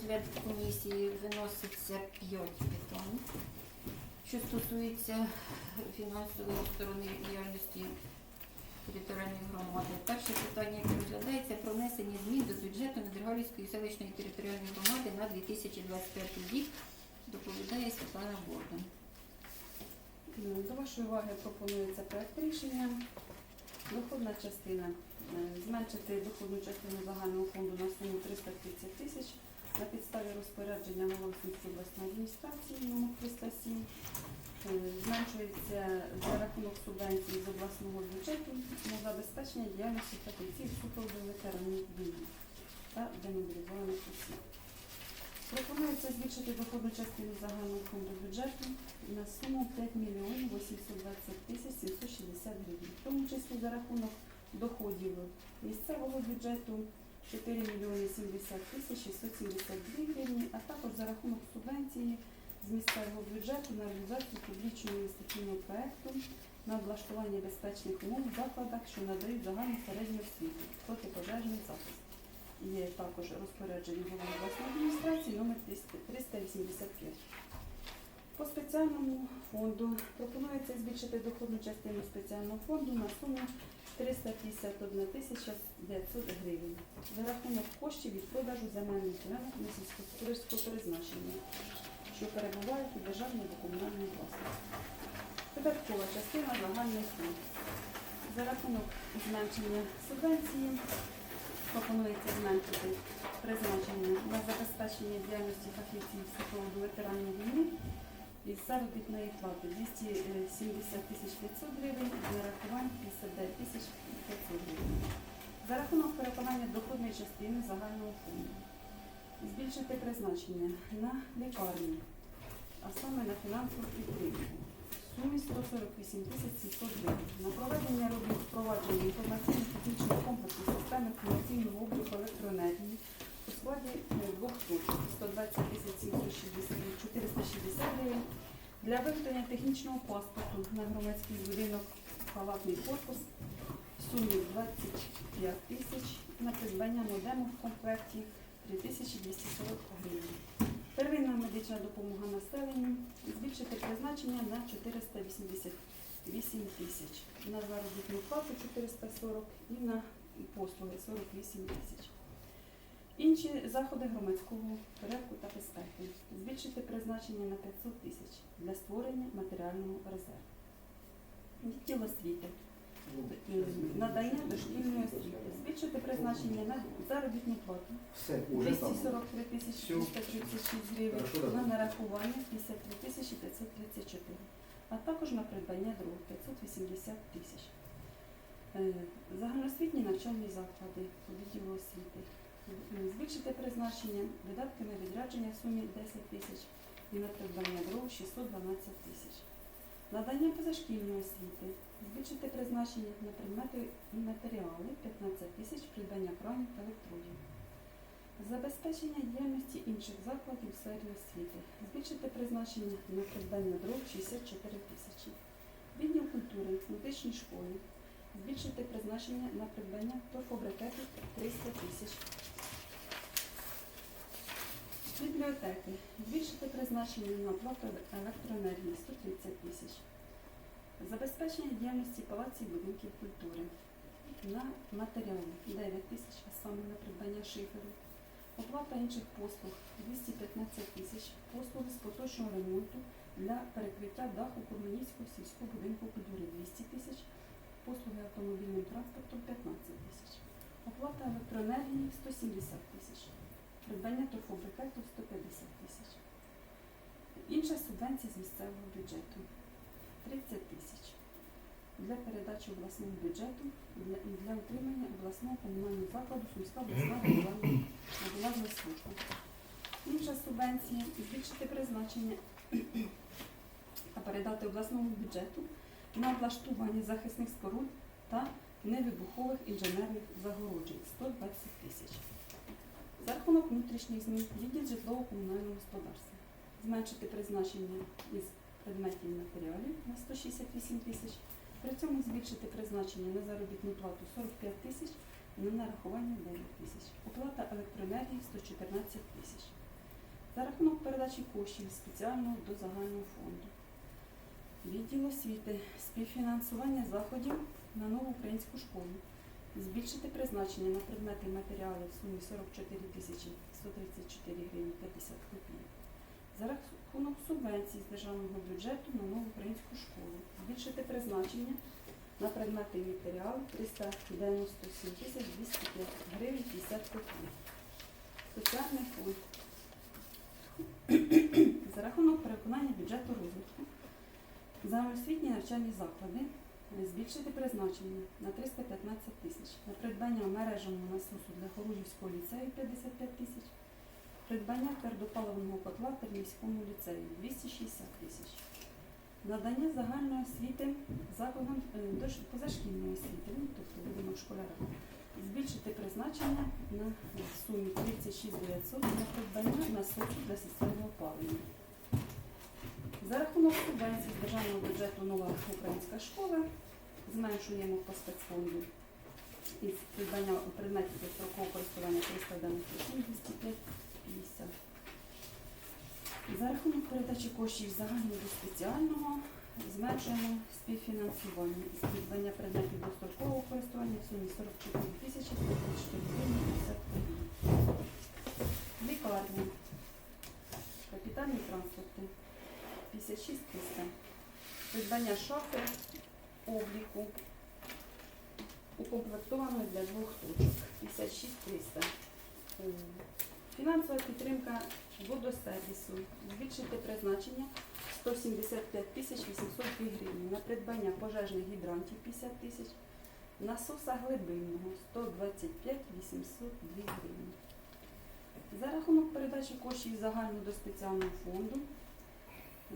розгляд комісії виноситься 5 питань, що стосується фінансової сторони діяльності територіальної громади. Перше питання, яке розглядається, про внесення змін до бюджету Недергалівської селищної територіальної громади на 2025 рік. Доповідає Світлана Бордан. Е, До вашої уваги пропонується проект рішення. Доходна частина. е, Зменшити доходну частину загального фонду на суму 330 тисяч на підставі розпорядження Голосницької обласної адміністрації номер 307. Е, Зменшується за рахунок субвенції з обласного бюджету на забезпечення діяльності фахівців супроводу ветеранів війни та демобілізованих осіб. Пропонується збільшити доходну частину загального фонду бюджету на суму 5 мільйонів 820 тисяч 760 гривень, в тому числі за рахунок доходів місцевого бюджету 4 мільйони 70 тисяч 672 гривні, а також за рахунок субвенції з місцевого бюджету на реалізацію публічного інвестиційного проекту на облаштування безпечних умов в закладах, що надають загальну середню освіту, протипожежний захист. Є також розпорядження голови обласної адміністрації номер 385. По спеціальному фонду пропонується збільшити доходну частину спеціального фонду на суму 351 тисяча 900 гривень за рахунок коштів від продажу земельних ділянок сільськогосподарського призначення, що перебувають у державній або комунальній власності. Додаткова частина загальний фонд. За рахунок зменшення субвенції пропонується зменшити призначення на забезпечення діяльності фахівців з супроводу ветеранів війни із заробітної плати 270 тисяч 500 гривень, з нарахувань 59 тисяч 500 гривень. За рахунок переконання доходної частини загального фонду. Збільшити призначення на лікарні, а саме на фінансову підтримку сумі 148 тисяч 700 гривень. На проведення робіт впровадження інформаційно-технічного комплексу системи комерційного обліку електроенергії у складі е, двох точок 120 тисяч 460 гривень для виготовлення технічного паспорту на громадський будинок палатний корпус в сумі 25 тисяч на придбання модему в комплекті 3240 гривень. Первинна медична допомога населенню збільшити призначення на 488 тисяч, на заробітну плату 440 і на послуги 48 тисяч. Інші заходи громадського порядку та безпеки. Збільшити призначення на 500 тисяч для створення матеріального резерву. Відділ освіти. Надання дошкільної освіти. Збільшити призначення на заробітну плату Все, уже там. 243 тисячі 336 гривень, на нарахування 53 тисячі 534, а також на придбання дров 580 тисяч. Е, Загальноосвітні навчальні заклади відділу освіти. Збільшити призначення, видатки на відрядження в сумі 10 тисяч і на придбання дров 612 тисяч. Надання позашкільної освіти. Збільшити призначення на предмети і матеріали 15 тисяч придбання кранів та електродів. Забезпечення діяльності інших закладів в сфері освіти. Збільшити призначення на придбання дров 64 тисячі. Відділ культури медичній школі. Збільшити призначення на придбання торфобрикетів 300 тисяч. Бібліотеки. Збільшити призначення на оплату електроенергії 130 тисяч. Забезпечення діяльності палаців будинків культури на матеріали 9 тисяч, а саме на придбання шиферу. Оплата інших послуг 215 тисяч, послуги з поточного ремонту для перекриття даху Курменівського сільського будинку культури 200 тисяч, послуги автомобільним транспортом 15 тисяч, оплата електроенергії 170 тисяч, придбання торфобрикету 150 тисяч. Інша субвенція з місцевого бюджету 30 тисяч для передачі обласному бюджету для, для утримання обласного комунального закладу Сумська обласна регулярна служба. Інша субвенція збільшити призначення та передати обласному бюджету на облаштування захисних споруд та невибухових інженерних загороджень 120 тисяч. За рахунок внутрішніх змін відділ житлово-комунального господарства зменшити призначення із предметів і матеріалів на 168 тисяч, при цьому збільшити призначення на заробітну плату 45 тисяч і на нарахування 9 тисяч. Оплата електроенергії 114 тисяч. за рахунок передачі коштів спеціального до загального фонду. Відділ освіти, співфінансування заходів на нову українську школу. Збільшити призначення на предмети і матеріали в сумі 44 тисячі 134 гривні 50 копійок. За рахунок субвенцій з державного бюджету на нову українську школу. Збільшити призначення на предмети і матеріали 397 тисяч 205 гривень 50 копійок. Соціальний фонд. За рахунок переконання бюджету розвитку. Загальноосвітні навчальні заклади збільшити призначення на 315 тисяч, на придбання мережного насосу для Хоружівського ліцею 55 тисяч, придбання твердопаливного котла Тернівському ліцею 260 тисяч, надання загальної освіти закладам е, позашкільної освіти, ну, тобто будинок школяра, збільшити призначення на сумі 36 900 на придбання насосу для системного опалення. За рахунок субвенцій з державного бюджету нова українська школа зменшуємо по спецфонду із придбання предметів безстрокового користування 397 205 50. За рахунок передачі коштів загального до спеціального зменшуємо співфінансування із придбання предметів дострокового користування в сумі 44 тисячі 134 гривні 50 гривень. Лікарня. Капітальні транспорти. 56 300. Придбання шафи обліку укомплектованої для двох точок 56 300. Е, Фінансова підтримка водосервісу. Збільшити призначення 175 тисяч 802 гривні. На придбання пожежних гідрантів 50 тисяч. Насоса глибинного 125 802 гривні. За рахунок передачі коштів загально до спеціального фонду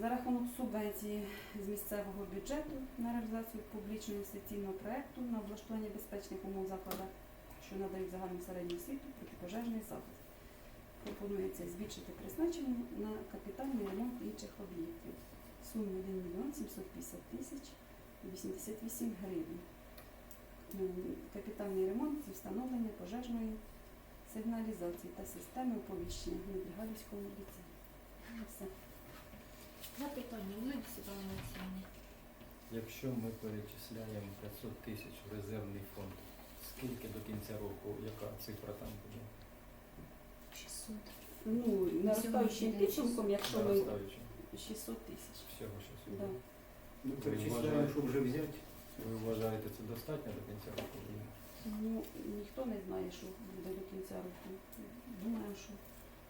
за рахунок субвенції з місцевого бюджету на реалізацію публічного інвестиційного проекту на облаштування безпечних умов закладах, що надають загальну середню освіту, протипожежний захист. Пропонується збільшити призначення на капітальний ремонт інших об'єктів. Суму 1 мільйон 750 тисяч 88 гривень. Капітальний ремонт зі встановлення пожежної сигналізації та системи оповіщення в Недригадівському ліцеї. Ну. Запитання будуть Світлана Олексіївна? Якщо ми перечисляємо 500 тисяч в резервний фонд, скільки до кінця року, яка цифра там буде? 600. Ну, наростаючим підсумком, якщо ми Наростаючи? 600 тисяч. Всього що Да. сьогодні. Ну, перечисляємо, що вже взяти. Ви вважаєте це достатньо до кінця року? Ну, ніхто не знає, що буде до кінця року. Думаю, що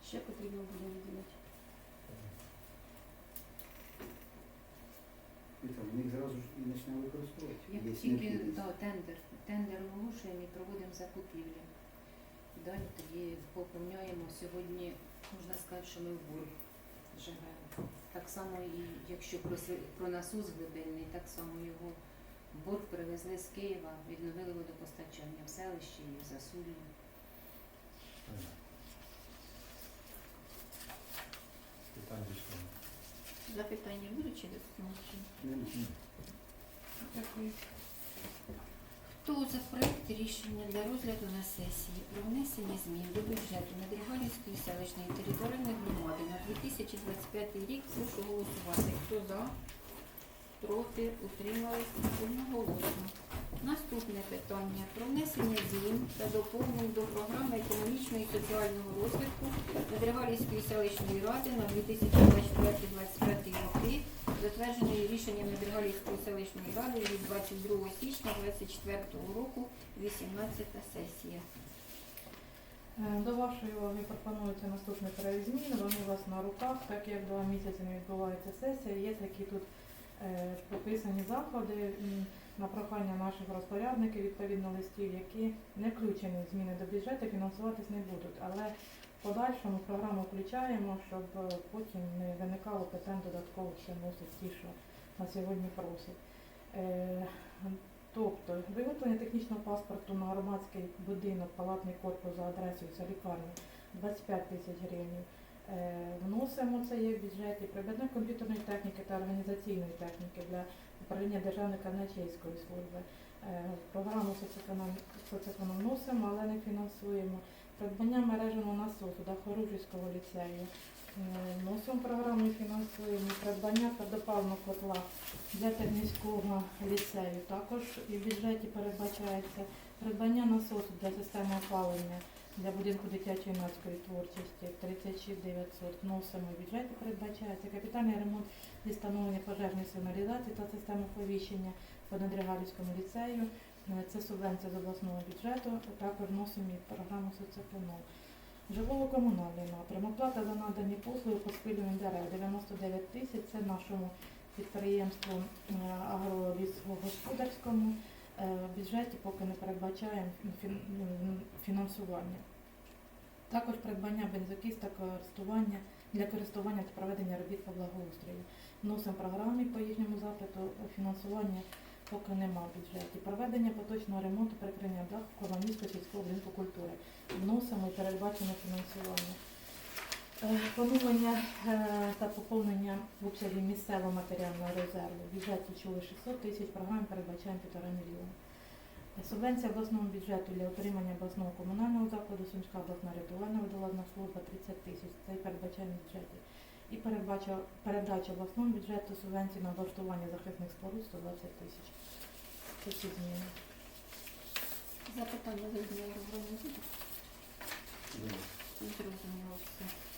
ще потрібно буде виділяти. І там, ми їх зразу ж і почнемо використовувати. Як тільки необхідність. да, тендер, тендер оголошуємо і проводимо закупівлі. Далі тоді поповняємо. Сьогодні можна сказати, що ми в борг живемо. Так само і якщо про, сви- про насос глибинний, так само його в борг привезли з Києва, відновили водопостачання в селищі і в Засулі. Питань більше немає. Запитання будуть чи? Дякую. Хто за проєкт рішення для розгляду на сесії про внесення змін до бюджету Надрігалівської селищної територіальної громади на 2025 рік, прошу голосувати. Хто за? Проти? Утримались? Одноголосно. Наступне питання про внесення змін та доповнень до програми економічного і соціального розвитку Надрігалівської селищної ради на 2024-2025 роки затвердженої рішенням Надригалівської селищної ради від 22 січня 2024 року, 18 сесія. Е, До вашої уваги пропонується наступний проект змін. Вони у вас на руках, так як два місяці не відбувається сесія. Є такі тут е, прописані заходи на прохання наших розпорядників, відповідно листів, які не включені в зміни до бюджету, фінансуватись не будуть. Але в подальшому програму включаємо, щоб потім не виникало питань додаткових, носять ті, що на сьогодні просять. Е, Тобто виготовлення технічного паспорту на громадський будинок, палатний корпус за адресою це лікарня 25 тисяч гривень. Е, Вносимо це є в бюджеті придбання комп'ютерної техніки та організаційної техніки для управління Державної казначейської служби. Е, Програму соцеконом, вносимо, але не фінансуємо. Придбання мереженого насосу до Хоружівського ліцею Вносимо програму і фінансуємо придбання та котла для Тернівського ліцею. Також і в бюджеті передбачається придбання насосу для системи опалення для будинку дитячої юнацької творчості 36 900. Вносимо в бюджеті передбачається капітальний ремонт зі встановлення пожежної сигналізації та системи оповіщення по Надригалівському ліцею. Е, Це субвенція з обласного бюджету. Також вносимо і програму соцеконом. Житлово-комунальний напрям. Оплата за надані послуги по спилюванню дерев 99 тисяч. Це нашому підприємству е, агролісгосподарському. Е, В бюджеті поки не передбачаємо фінансування. Також придбання бензокіс та користування для користування та проведення робіт по благоустрою. Вносимо програмі по їхньому запиту фінансування поки нема в бюджеті. Проведення поточного ремонту перекриття даху Коломійського сільського будинку культури. Вносимо і передбачено фінансування. Е, Поновлення е, та поповнення в обсязі місцевого матеріального резерву. В бюджеті чули 600 тисяч, програми передбачаємо 1,5 мільйона. Субвенція обласного бюджету для утримання обласного комунального закладу Сумська обласна рятувальна водолазна служба 30 тисяч. Це і передбачаємо в бюджеті. І передача обласному бюджету субвенції на облаштування захисних споруд 120 тисяч. Це ці зміни. Запитання інженера Зрозуміло все.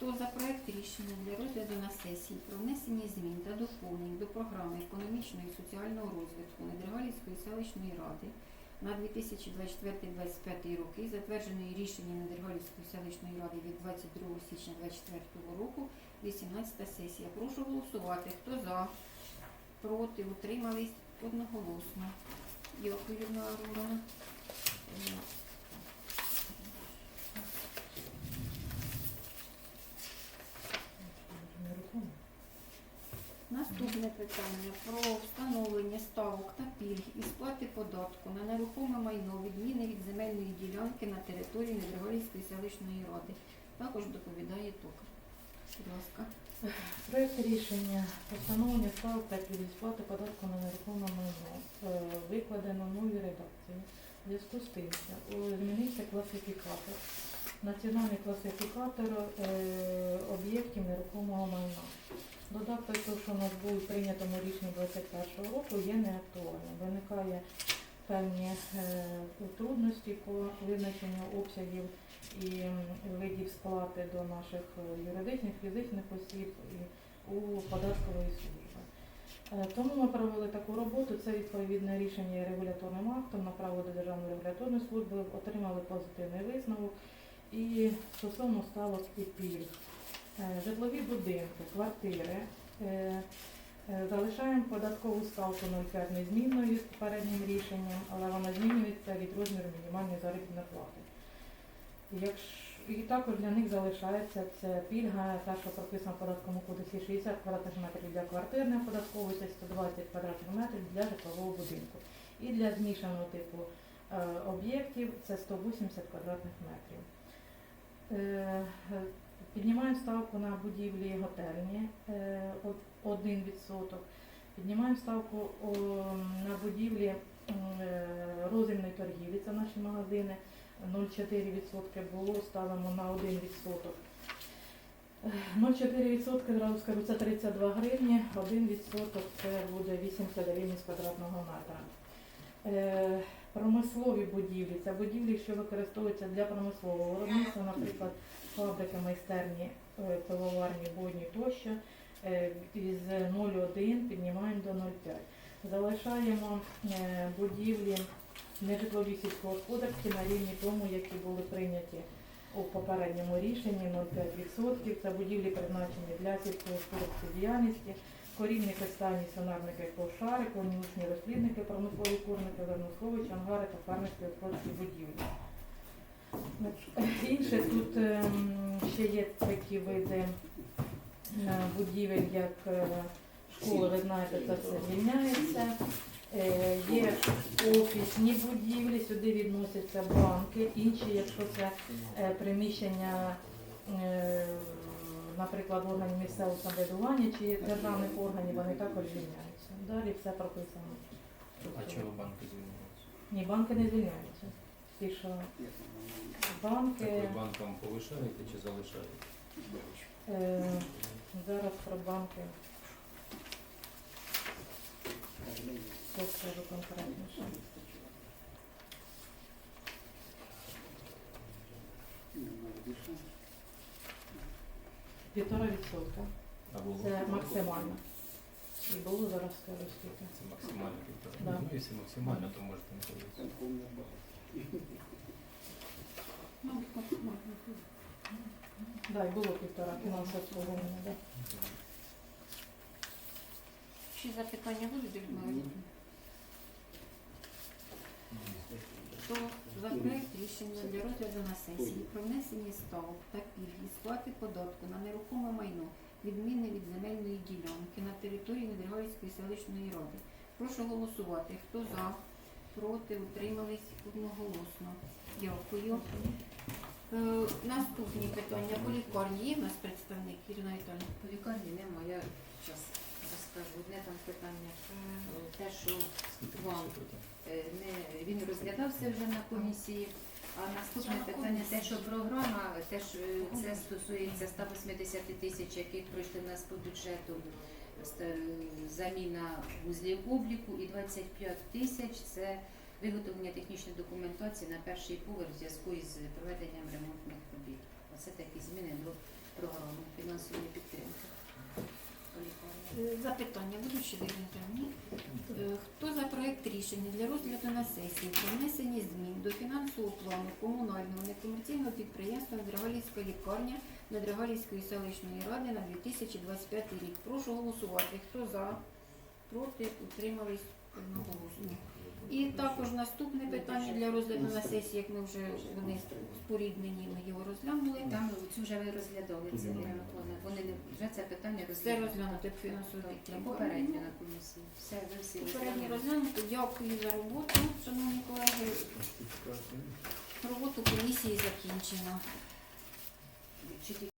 Хто за проект рішення для розгляду на сесії про внесення змін та доповнень до програми економічного і соціального розвитку Недригалівської селищної ради на 2024-2025 роки, затвердженої рішенням Недригалівської селищної ради від 22 січня 2024 року, 18 сесія. Прошу голосувати. Хто за? Проти? Утримались? Одноголосно. Дякую, Юрна Арура. Нерухомо. Наступне питання про встановлення ставок та пільг і сплати податку на нерухоме майно відміни від земельної ділянки на території Недригалівської селищної ради. Також доповідає Токар. Будь ласка. Проект рішення постановлення ставок та пільг сплати податку на нерухоме майно е, викладено в новій редакції. У зв'язку з тим, що змінився класифікатор. Національний класифікатор е, об'єктів нерухомого майна. Додаток, що у нас був прийнятому рішенні 2021 року, є неактуальним. Виникає певні е, трудності по визначенню обсягів і видів сплати до наших е, юридичних, фізичних осіб і у податкової служби. Тому ми провели таку роботу. Це відповідне рішення регуляторним актом, направили до Державної регуляторної служби, отримали позитивний висновок. І стосовно ставок і пільг. Е, Житлові будинки, квартири. е, е, Залишаємо податкову ставку 0,5 незмінною з попереднім рішенням, але вона змінюється від розміру мінімальної заробітної плати. І також для них залишається це пільга, та що прописана в податковому кодексі 60 квадратних метрів для квартир не оподатковується, 120 квадратних метрів для житлового будинку. І для змішаного типу об'єктів це 180 квадратних метрів. Е, е, Піднімаємо ставку на будівлі готельні е, 1%. Піднімаємо ставку на будівлі е, торгівлі, це наші магазини. 0,4% було, ставимо на 1%. Е, 0,4% зразу скажу, це 32 гривні, 1% це буде 80 гривень з квадратного метра. Промислові будівлі це будівлі, що використовуються для промислового виробництва, наприклад, фабрики, майстерні, е, пивоварні, бойні тощо. Е, Із 0,1 піднімаємо до 0,5. Залишаємо е, будівлі нежитлові сільськогосподарські на рівні тому, які були прийняті у попередньому рішенні 0,5%. Це будівлі призначені для сільськогосподарської діяльності, корівники, стані, сонарники, кошари, конюшні розплідники, промислові курники, верносховичі, ангари та фермерські господарські будівлі. Інше тут ем, ще є такі види е, будівель, як е, школи, ви знаєте, це все звільняється. Е, Є офісні будівлі, сюди відносяться банки, інші, якщо це е, приміщення, наприклад, органів місцевого самоврядування чи державних органів, вони також звільняються. Далі все прописано. А чого банки звільняються? Ні, банки не звільняються. ті, що Як воно Так ви банкам повишаєте чи залишаєте? Е, зараз про банки ну, скажу конкретніше. може більше. Півтора відсотка. А було? Це максимально. І було зараз скажу скільки. Це максимально півтора. Да. Ну, якщо максимально, то можете не. Ну, можна. Да, і було півтора фінансове обслуговування, да. Ще запитання будуть, Людмила? Хто за проект рішення для розгляду на сесії про внесення ставок та пільги сплати податку на нерухоме майно, відмінне від земельної ділянки на території Недригальської селищної ради. Прошу голосувати. Хто за, проти, утримались одноголосно. Дякую. Е, наступні питання по лікарні. Є в нас представник Ірина Віталіївна? По лікарні нема, я розкажу. Одне там питання. е, Те, що Вам. е, не, він розглядався вже на комісії. А наступне питання, те, що програма, теж е, це стосується 180 тисяч, які пройшли в нас по бюджету, заміна вузлів обліку, і 25 тисяч це виготовлення технічної документації на перший поверх в зв'язку із проведенням ремонтних робіт. Оце такі зміни до програми фінансової підтримки. Запитання будуть ще Ні? Е, Хто за проєкт рішення для розгляду на сесії про внесення змін до фінансового плану комунального некомерційного підприємства Драгалівська лікарня Недрагалівської селищної ради на 2025 рік? Прошу голосувати. Хто за? Проти? Утримались одноголосно. І також наступне питання для розгляду на сесії, як ми вже вони споріднені, ми його розглянули. Там цю вже ви розглядали це Миколаївна. Вони не вже це питання Все розглянули. розглянути як фінансову Попередньо на комісії. Все, ви всі Попередньо розглянули. розглянути. Дякую за роботу, шановні колеги. Роботу комісії закінчено. Чи